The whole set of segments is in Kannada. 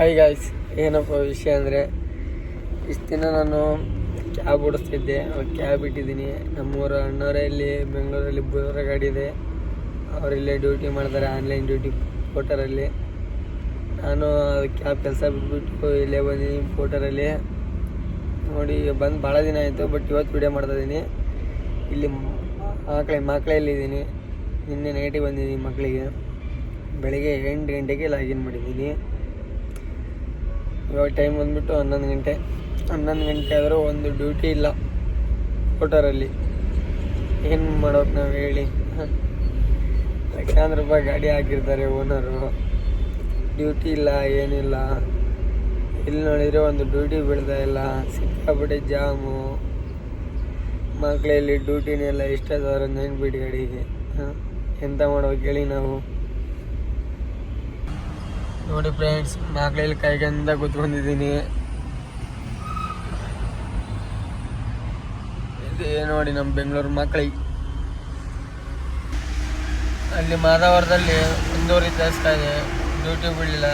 ಹಾಯ್ ಗಾಯ್ಸ್ ಏನಪ್ಪ ವಿಷಯ ಅಂದರೆ, ಇಷ್ಟು ದಿನ ನಾನು ಕ್ಯಾಬ್ ಓಡಿಸ್ತಿದ್ದೆ ಕ್ಯಾಬ್ ಇಟ್ಟಿದ್ದೀನಿ. ನಮ್ಮೂರ ಅಣ್ಣವರೇ ಇಲ್ಲಿ ಬೆಂಗಳೂರಲ್ಲಿ ಬುಲೋರ ಗಾಡಿ ಇದೆ. ಅವರಿಲ್ಲೇ ಡ್ಯೂಟಿ ಮಾಡ್ತಾರೆ ಆನ್ಲೈನ್ ಡ್ಯೂಟಿ ಪೋಟರಲ್ಲಿ ನಾನು ಕ್ಯಾಬ್ ಕೆಲಸ ಬಿಟ್ಬಿಟ್ಟು ಇಲ್ಲೇ ಬಂದಿದ್ದೀನಿ ಪೋಟರಲ್ಲಿ ನೋಡಿ, ಬಂದು ಭಾಳ ದಿನ ಆಯಿತು ಬಟ್ ಇವತ್ತು ವಿಡಿಯೋ ಮಾಡ್ತಾಯಿದ್ದೀನಿ ಇಲ್ಲಿ ಮಕ್ಕಳ ಮಕ್ಕಳಲ್ಲಿದ್ದೀನಿ ನಿನ್ನೆ ನೈಟಿಗೆ ಬಂದಿದ್ದೀನಿ ಮಕ್ಕಳಿಗೆ ಬೆಳಿಗ್ಗೆ ಎಂಟು ಗಂಟೆಗೆ ಲಾಗಿನ್ ಮಾಡಿದ್ದೀನಿ. ಇವಾಗ ಟೈಮ್ ಬಂದ್ಬಿಟ್ಟು ಹನ್ನೊಂದು ಗಂಟೆ. ಹನ್ನೊಂದು ಗಂಟೆ ಆದರೂ ಒಂದು ಡ್ಯೂಟಿ ಇಲ್ಲ ಕೋಟರಲ್ಲಿ ಏನು ಮಾಡೋಕೆ ನಾವು ಹೇಳಿ? ಲಕ್ಷಾಂತರ ರೂಪಾಯಿ ಗಾಡಿ ಹಾಕಿರ್ತಾರೆ ಓನರು ಡ್ಯೂಟಿ ಇಲ್ಲ, ಏನಿಲ್ಲ. ಇಲ್ಲಿ ನೋಡಿದರೆ ಒಂದು ಡ್ಯೂಟಿ ಬಿಡ್ತಾ ಇಲ್ಲ. ಸಿಕ್ಕಾಪಟ್ಟೆ ಜಾಮು ಮಕ್ಕಳಲ್ಲಿ ಡ್ಯೂಟಿನೆಲ್ಲ ಇಷ್ಟ ಸಾವಿರ ನೆನ್ಬಿಟ್ಟು ಗಾಡಿಗೆ. ಎಂತ ಮಾಡ್ಬೇಕು ಹೇಳಿ ನಾವು? ನೋಡಿ ಫ್ರೆಂಡ್ಸ್ ಮಾಗ್ಲೇಲಿ ಕೈಗಂದ ಕೂತ್ಕೊಂಡಿದ್ದೀನಿ ಇದೇ ನೋಡಿ ನಮ್ಮ ಬೆಂಗಳೂರು ಮಕ್ಕಳಿಗೆ ಅಲ್ಲಿ ಮಾಧವರದಲ್ಲಿ ಒಂದೂವರೆ ತಾಸು ಇದೆ ಡ್ಯೂಟಿ ಬಿಡಲಿಲ್ಲ.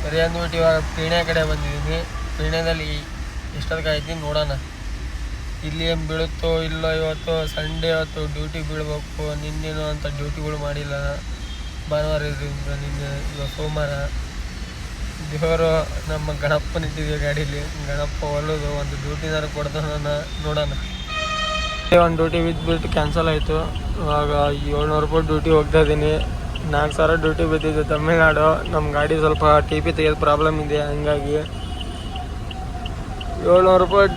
ಸರಿ ಅಂದ್ಬಿಟ್ಟು ಇವಾಗ ಪೀಣ್ಯ ಕಡೆ ಬಂದಿದ್ದೀನಿ. ಪೀಣ್ಯದಲ್ಲಿ ಎಷ್ಟೊತ್ತಿಗೆ ನೋಡೋಣ. ಇಲ್ಲಿ ಏನು ಬೀಳುತ್ತೋ ಇಲ್ಲೋ ಇವತ್ತು ಸಂಡೇ ಇವತ್ತು ಡ್ಯೂಟಿ ಬೀಳಬೇಕು, ನಿನ್ನೇನು ಅಂತ ಡ್ಯೂಟಿಗಳು ಮಾಡಿಲ್ಲ. ಭಾನುವಾರ ಇರೋದ್ರಿಂದ ಇವಾಗ ಸೋಮವಾರ, ದೇವರು ನಮ್ಮ ಗಣಪ್ಪ ನಿಂತಿದ್ವಿ ಗಾಡೀಲಿ ಗಣಪ ಹೊಲದು, ಒಂದು ಡ್ಯೂಟಿನಾರು ಕೊಡ್ತಾನ ನೋಡೋಣ. ಒಂದು ಡ್ಯೂಟಿ ಬಿದ್ದುಬಿಟ್ಟು ಕ್ಯಾನ್ಸಲ್ ಆಯಿತು. ಇವಾಗ ಏಳ್ನೂರು ರೂಪಾಯಿ ಡ್ಯೂಟಿ ಹೋಗ್ತಾ ಇದ್ದೀನಿ. ನಾಲ್ಕು ಸಾವಿರ ಡ್ಯೂಟಿ ಬಿದ್ದಿದ್ದು ತಮಿಳ್ನಾಡು. ನಮ್ಮ ಗಾಡಿ ಸ್ವಲ್ಪ ಟಿ ಪಿ ತೆಗೆಯೋದು ಪ್ರಾಬ್ಲಮ್ ಇದೆ, ಹಂಗಾಗಿ. ಏಳ್ನೂರು ರೂಪಾಯಿ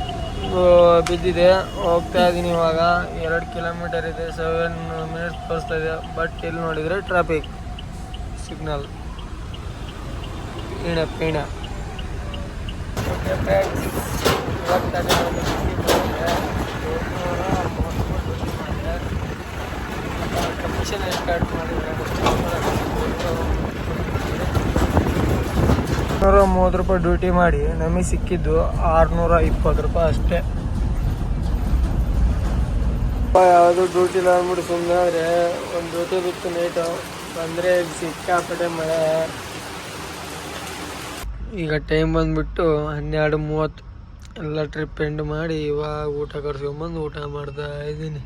ಬಿದ್ದಿದೆ. ಹೋಗ್ತಾ ಇದ್ದೀನಿ ಇವಾಗ. ಎರಡು ಕಿಲೋಮೀಟರ್ ಇದೆ ಸೆವೆನ್ ಮಿನಿಟ್ಸ್ ತೋರಿಸ್ತಾ ಇದೆ. ಬಟ್ ಇಲ್ಲಿ ನೋಡಿದರೆ ಟ್ರಾಫಿಕ್ ಸಿಗ್ನಲ್. ಪೀಣ ಪೀಣ. ಓಕೆ ಫ್ರೆಂಡ್ಸ್ ಇವಾಗ ತಾನೇ ಒಂದು ಕಮಿಷನ್ ಸ್ಟಾರ್ಟ್ ಮಾಡಿದ್ರೆ ನೂರ ಮೂವತ್ತು ರೂಪಾಯಿ ಡ್ಯೂಟಿ ಮಾಡಿ ನಮಗೆ ಸಿಕ್ಕಿದ್ದು ಆರುನೂರ ಇಪ್ಪತ್ತು ರೂಪಾಯಿ ಅಷ್ಟೇ. ಯಾವುದು ಡ್ಯೂಟಿ ಇಲ್ಲ ಅಂದ್ಬಿಟ್ಟು ಸುಮ್ಮನೆ ಆದರೆ ಒಂದು ಡ್ಯೂಟಿ ಬಿತ್ತು ನೈಟು ಬಂದರೆ ಸಿಕ್ಕಾಪಟ್ಟೆ ಮಳೆ. ಈಗ ಟೈಮ್ ಬಂದ್ಬಿಟ್ಟು ಹನ್ನೆರಡು ಮೂವತ್ತು. ಎಲ್ಲ ಟ್ರಿಪ್ ಎಂಡ್ ಮಾಡಿ ಇವಾಗ ಊಟ ಕರ್ಸ್ಕೊಂಬಂದು ಊಟ ಮಾಡ್ತಾ ಇದ್ದೀನಿ.